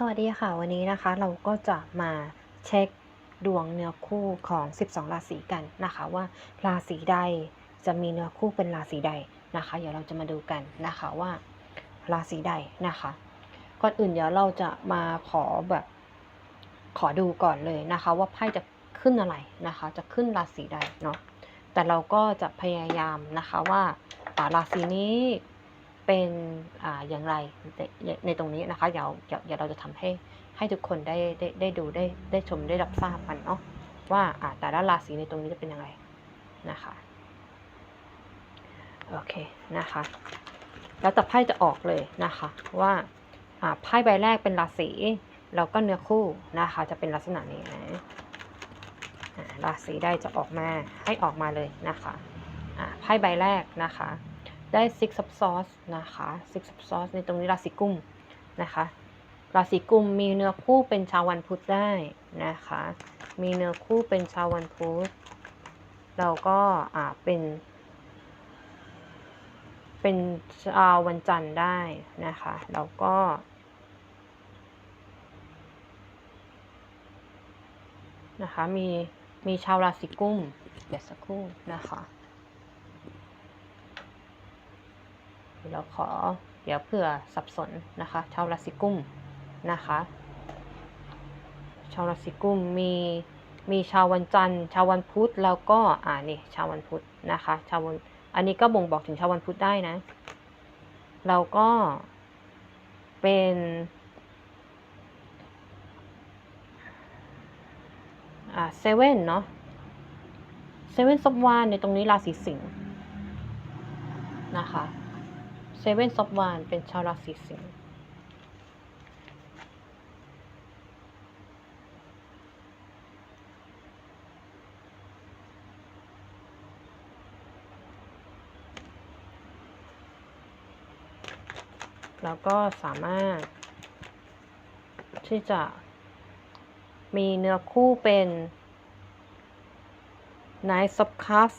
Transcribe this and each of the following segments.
สวัสดีค่ะ วันนี้นะคะเราก็จะมาเช็คดวงเนื้อคู่ของ 12 ราศีกันนะคะ ว่าราศีใดจะมีเนื้อคู่เป็นราศีใดนะคะ เดี๋ยวเราจะมาดูกันนะคะว่า ราศีใดนะคะ ก่อนอื่นเดี๋ยวเราจะมาขอแบบขอดูก่อนเลยนะคะ ว่าไพ่จะขึ้นอะไรนะคะ จะขึ้นราศีใดเนาะแต่เราก็จะพยายามนะคะว่าอ่ราศีนี้ เป็นอ่าอย่างไรในในตรงนี้นะคะ เดี๋ยวเดี๋ยวเดี๋ยวเราจะทำให้ให้ทุกคนได้ได้ได้ดูได้ได้ชมได้รับทราบกันเนาะว่าอ่าแต่ละราศีในตรงนี้จะเป็นยังไงนะคะโอเคนะคะ แล้วแต่ไพ่จะออกเลยนะคะว่าอ่าไพ่ใบแรกเป็นราศีแล้วก็เนื้อคู่นะคะจะเป็นลักษณะนี้นะราศีใดจะออกมาให้ออกมาเลยนะคะอ่าไพ่ใบแรกนะคะ ได้ six of swords นะคะ six of swords ในตรงนี้ราศีกุมนะคะ ราศีกุมมีเนื้อคู่เป็นชาววันพุธได้นะคะ มีเนื้อคู่เป็นชาววันพุธเราก็อ่าเป็น เป็นชาววันจันทร์ได้นะคะแล้วก็นะคะมีมีชาวราศีกุมเดี๋ยวสักครู่นะคะ เราขอเดี๋ยวเผื่อสับสนนะคะชาวราศีกุมนะคะชาวราศีกุมมีมีชาววันจันทร์ ชาววันพุธแล้วก็อ่านี่ชาววันพุธนะคะ ชาววันอันนี้ก็บ่งบอกถึงชาววันพุธได้นะเราก็เป็นอ่าเซเว่นเนาะเซเว่นซบวานในตรงนี้ราศีสิงห์นะคะ เซเว่นซอบวานเป็นชาวราศีสิงห์แล้วก็สามารถ ที่จะ มีเนื้อคู่เป็น Knight of Cups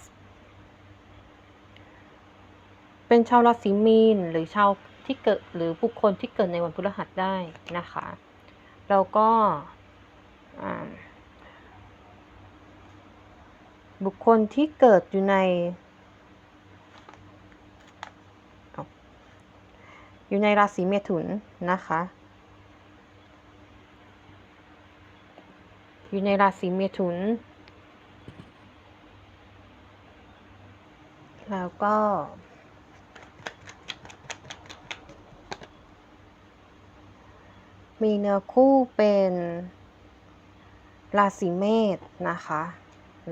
เป็นชาวราศีมีนหรือชาวที่เกิดหรือบุคคลที่เกิดในวันพฤหัสได้นะคะแล้วก็บุคคลที่เกิดอยู่ใน อยู่ในราศีเมถุนนะคะ อยู่ในราศีเมถุน แล้วก็ มีเนื้อคู่เป็นราศีเมษนะคะ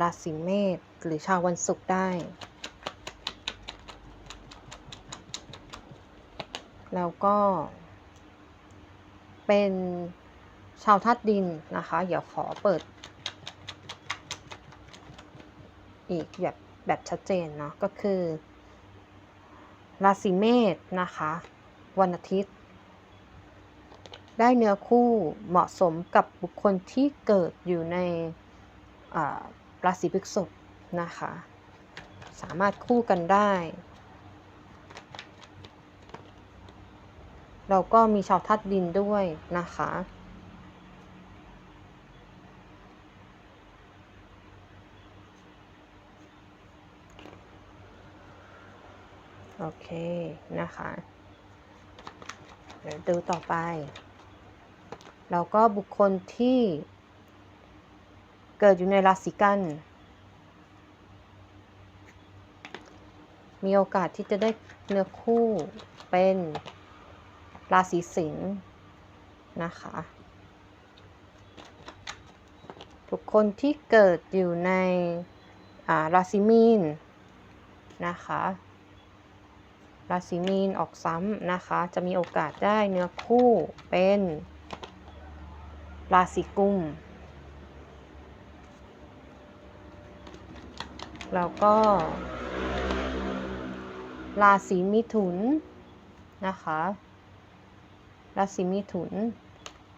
ราศีเมษหรือชาววันศุกร์ได้ แล้วก็ เป็นชาวธาตุดินนะคะ เดี๋ยวขอเปิด อีกแบบแบบชัดเจนเนาะก็คือ ราศีเมษนะคะ วันอาทิตย์ ได้เนื้อคู่เหมาะสมกับบุคคลที่เกิดอยู่ในราศีพฤษภนะคะ สามารถคู่กันได้ เราก็มีชาวธาตุดินด้วยนะคะโอเค นะคะ เดี๋ยวดูต่อไป เราก็บุคคลที่เกิดอยู่ในราศีกัน มีโอกาสที่จะได้เนื้อคู่เป็นราศีสิงห์นะคะ บุคคลที่เกิดอยู่ในาราศีมีนนะคะ ราศีมีนออกซ้ำนะคะ จะมีโอกาสได้เนื้อคู่เป็น ราศีกุมแล้วก็ ราศีมิถุนนะคะ ราศีมิถุน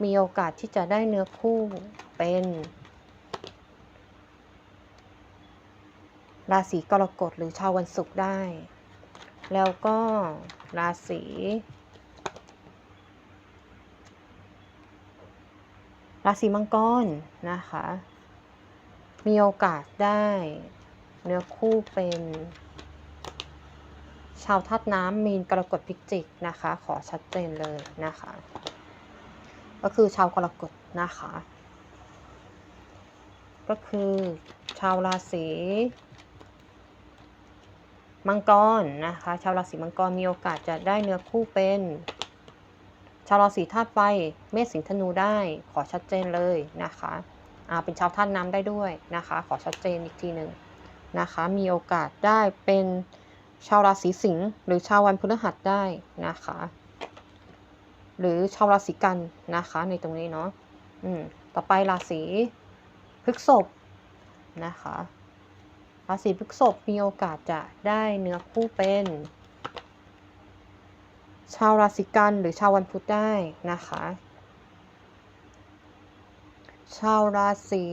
มีโอกาสที่จะได้เนื้อคู่เป็นราศีกรกฎหรือชาววันศุกร์ได้ แล้วก็ราศี ราศีมังกรนะคะ มีโอกาสได้เนื้อคู่เป็น ชาวธาตุน้ำมีนกรกฎพิจิกนะคะ ขอชัดเจนเลยนะคะ ก็คือชาวกรกฎนะคะ ก็คือชาวราศีมังกรนะคะ ชาวราศีมังกรมีโอกาสจะได้เนื้อคู่เป็น ชาวราศีธาตุไฟ เมษสิงห์ธนูได้ ขอชัดเจนเลยนะคะอาเป็นชาวธาตุน้ำได้ด้วยนะคะ ขอชัดเจนอีกทีหนึ่งนะคะ มีโอกาสได้เป็นชาวราศีสิงห์หรือชาววันพฤหัสได้นะคะ หรือชาวราศีกันนะคะในตรงนี้เนาะอืมต่อไปราศีพฤษภนะคะราศีพฤษภมีโอกาสจะได้เนื้อคู่เป็น ชาวราศีกันหรือชาววันพุธได้นะคะ ชาวราศี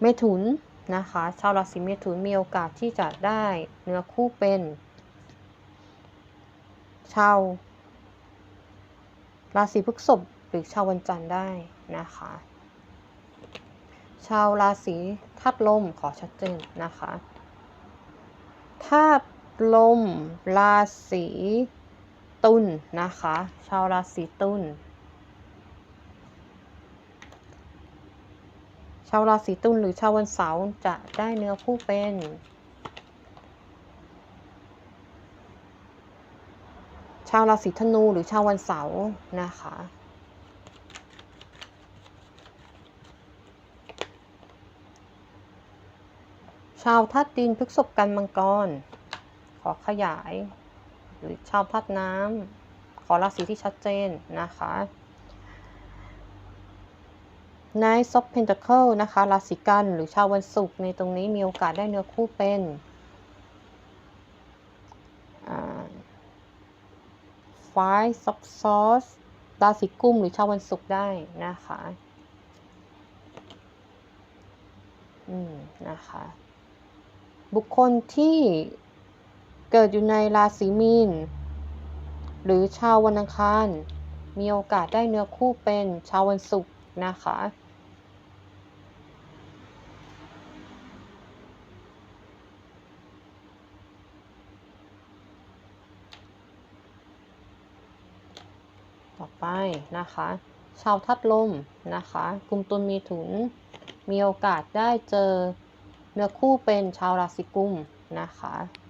เมถุนนะคะ ชาวราศีเมถุนมีโอกาสที่จะได้เนื้อคู่เป็น ชาวราศีพฤษภหรือชาววันจันทร์ได้นะคะ ชาวราศีธาตุลมขอชัดเจนนะคะธา ตุลมราศีตุลนะคะ ชาวราศีตุลชาวราศีตุลหรือชาววันเสาร์จะได้เนื้อคู่เป็นชาวราศีธนูหรือชาววันเสาร์นะคะ ชาวธาตุดินพฤษภกันมังกร ขอขยาย หรือชาวธาตุน้ำขอราศีที่ชัดเจนนะคะ Knight of Pentacle นะคะราศีกันหรือชาววันศุกร์ในตรงนี้มีโอกาสได้เนื้อคู่เป็น Five of Swords ราศีกุมหรือชาววันศุกร์ได้นะคะอืมนะคะ บุคคลที่ เกิดอยู่ในราศีมีน หรือชาววันอังคาร มีโอกาสได้เนื้อคู่เป็นชาววันศุกร์นะคะ ต่อไปนะคะ ชาวทัดลมนะคะกลุ่มตุลมีถุน มีโอกาสได้เจอเนื้อคู่เป็นชาวราศีกุมนะคะ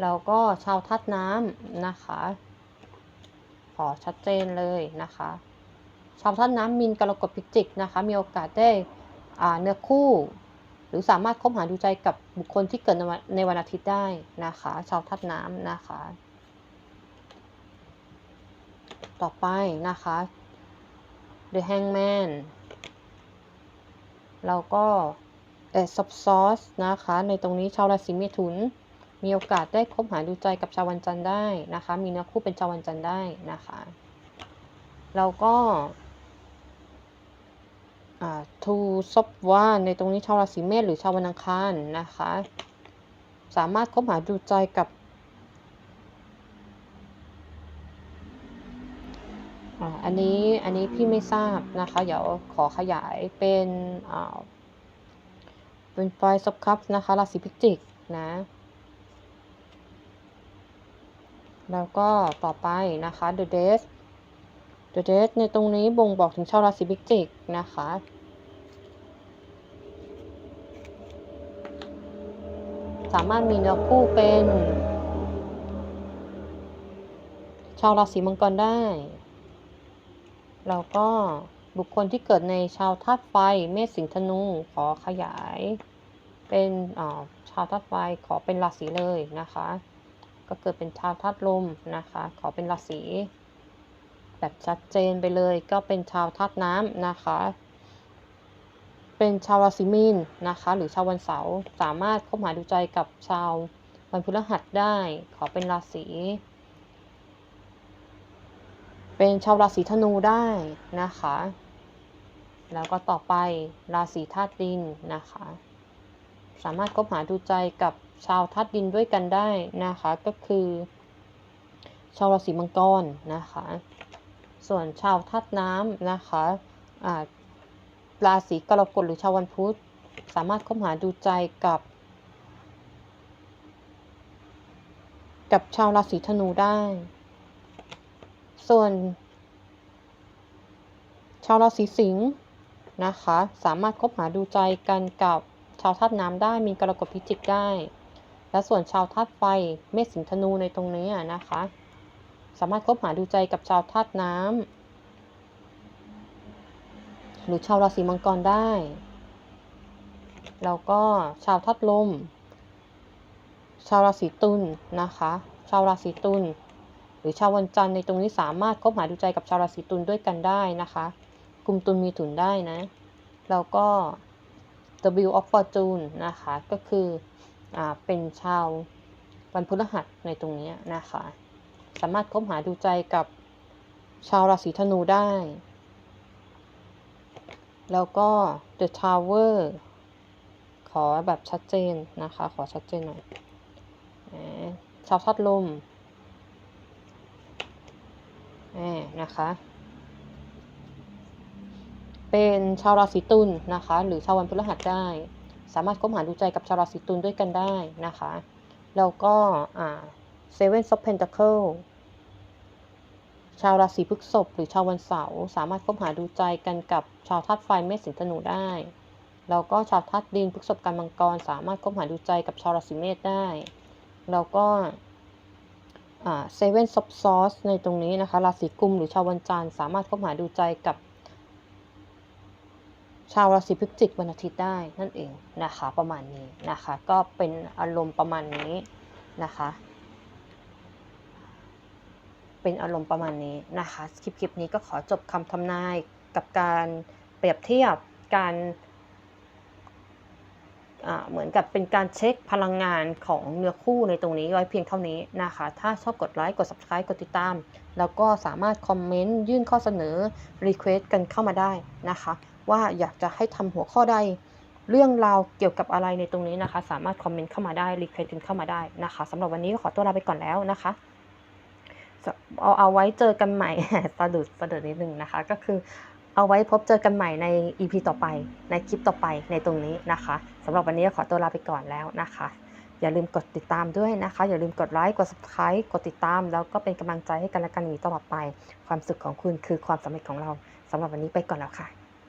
แล้วก็ชาวทัดน้ำนะคะ ขอชัดเจนเลยนะคะ ชาวทัดน้ำมินกรกฎพิจิกนะคะ มีโอกาสได้เนื้อคู่ หรือสามารถคบหาดูใจกับบุคคลที่เกิดในวันอาทิตย์ได้นะคะ ชาวทัดน้ำนะคะ ต่อไปนะคะ The Hangman แล้วก็เอซับซอสนะคะ ในตรงนี้ชาวราศีเมถุน มีโอกาสได้คบหาดูใจกับชาววันจันทร์ได้นะคะ มีเนื้อคู่เป็นชาววันจันทร์ได้นะคะแล้วก็ทูซบว่าในตรงนี้ชาวราศีเมษหรือชาววันอังคารนะคะ สามารถคบหาดูใจกับอันนี้อันนี้พี่ไม่ทราบนะคะ เดี๋ยวขอขยายเป็นเป็นไฟซับคัพนะคะราศีพิจิกนะ แล้วก็ต่อไปนะคะ The Death The Death ในตรงนี้บ่งบอกถึงชาวราศีพิจิกนะคะสามารถมีเนื้อคู่เป็น ชาวราศีมังกรได้ แล้วก็บุคคลที่เกิดในชาวธาตุไฟ เมษสิงห์ธนูขอขยาย เป็นชาวธาตุไฟขอเป็นราศีเลยนะคะ ก็เกิดเป็นชาวธาตุลมนะคะ ขอเป็นราศีแบบชัดเจนไปเลยก็เป็นชาวธาตุน้ำนะคะ เป็นชาวราศีมีนนะคะ หรือชาววันเสาร์สามารถคบหาดูใจกับชาววันพฤหัสได้ ขอเป็นราศีเป็นชาวราศีธนูได้นะคะ แล้วก็ต่อไปราศีธาตุดินนะคะ สามารถคบหาดูใจกับ ชาวธาตุดินด้วยกันได้นะคะ ก็คือ ชาวราศีมังกรนะคะ ส่วนชาวธาตุน้ำนะคะราศีกรกฎหรือชาววันพุธสามารถคบหาดูใจกับ กับชาวราศีธนูได้ ส่วน ชาวราศีสิงห์นะคะ สามารถคบหาดูใจกันกับชาวธาตุน้ำได้มีกรกฎพิจิกได้ และส่วนชาวธาตุไฟเมษสิงห์ธนูในตรงนี้นะคะ สามารถคบหาดูใจกับชาวธาตุน้ำหรือชาวราศีมังกรได้ แล้วก็ชาวธาตุลม ชาวราศีตุลนะคะ ชาวราศีตุลหรือชาววันจันทร์ในตรงนี้สามารถคบหาดูใจกับชาวราศีตุลด้วยกันได้นะคะกลุ่มตุลมีถุนได้นะ แล้วก็ W of Fortune นะคะ ก็คือ เป็นชาววันพฤหัสในตรงนี้นะคะ สามารถคบหาดูใจกับชาวราศีธนูได้ แล้วก็ The Tower ขอแบบชัดเจนนะคะ ขอชัดเจนหน่อยชาวธาตุลมแหมนะคะ เป็นชาวราศีตุลนะคะ หรือชาววันพฤหัสได้ สามารถคบหาดูใจกับชาวราศีตุลด้วยกันได้นะคะ แล้วก็อ่า Seven of Pentacle ชาวราศีพฤษภหรือชาววันเสาร์สามารถคบหาดูใจกันกับชาวธาตุไฟเมษสิงห์ธนูได้แล้วก็ชาวธาตุดินพฤษภกันมังกร สามารถคบหาดูใจกับชาวราศีเมษได้ แล้วก็เซเว่นซับซอสในตรงนี้นะคะราศีกุมหรือชาววันจันทร์สามารถคบหาดูใจกับ ชาวราศีพฤศจิกวันอาทิตย์ได้นั่นเองนะคะประมาณนี้นะคะ ก็เป็นอารมณ์ประมาณนี้นะคะ เป็นอารมณ์ประมาณนี้นะคะคลิปคลิปนี้ก็ขอจบคำทำนายกับการเปรียบเทียบการเหมือนกับเป็นการเช็คพลังงานของเนื้อคู่ในตรงนี้ไว้เพียงเท่านี้นะคะ ถ้าชอบกดไลค์ กด subscribe กดติดตาม แล้วก็สามารถคอมเมนต์ ยื่นข้อเสนอ request กันเข้ามาได้นะคะ ว่าอยากจะให้ทำหัวข้อใดเรื่องราวเกี่ยวกับอะไรในตรงนี้นะคะ สามารถคอมเมนต์เข้ามาได้ request กันเข้ามาได้นะคะสำหรับวันนี้ก็ขอตัวลาไปก่อนแล้วนะคะเอาเอาไว้เจอกันใหม่สะดุดสะดุดนิดนึงนะคะ ก็คือเอาไว้พบเจอกันใหม่ใน EP ต่อไปในคลิปต่อไปในตรงนี้นะคะสำหรับวันนี้ขอตัวลาไปก่อนแล้วนะคะ อย่าลืมกดติดตามด้วยนะคะ อย่าลืมกดไลค์กด subscribe กดติดตาม แล้วก็เป็นกำลังใจให้กันและกันอย่างนี้ตลอดไป ความสุขของคุณคือความสำเร็จของเราสำหรับวันนี้ไปก่อนแล้วค่ะ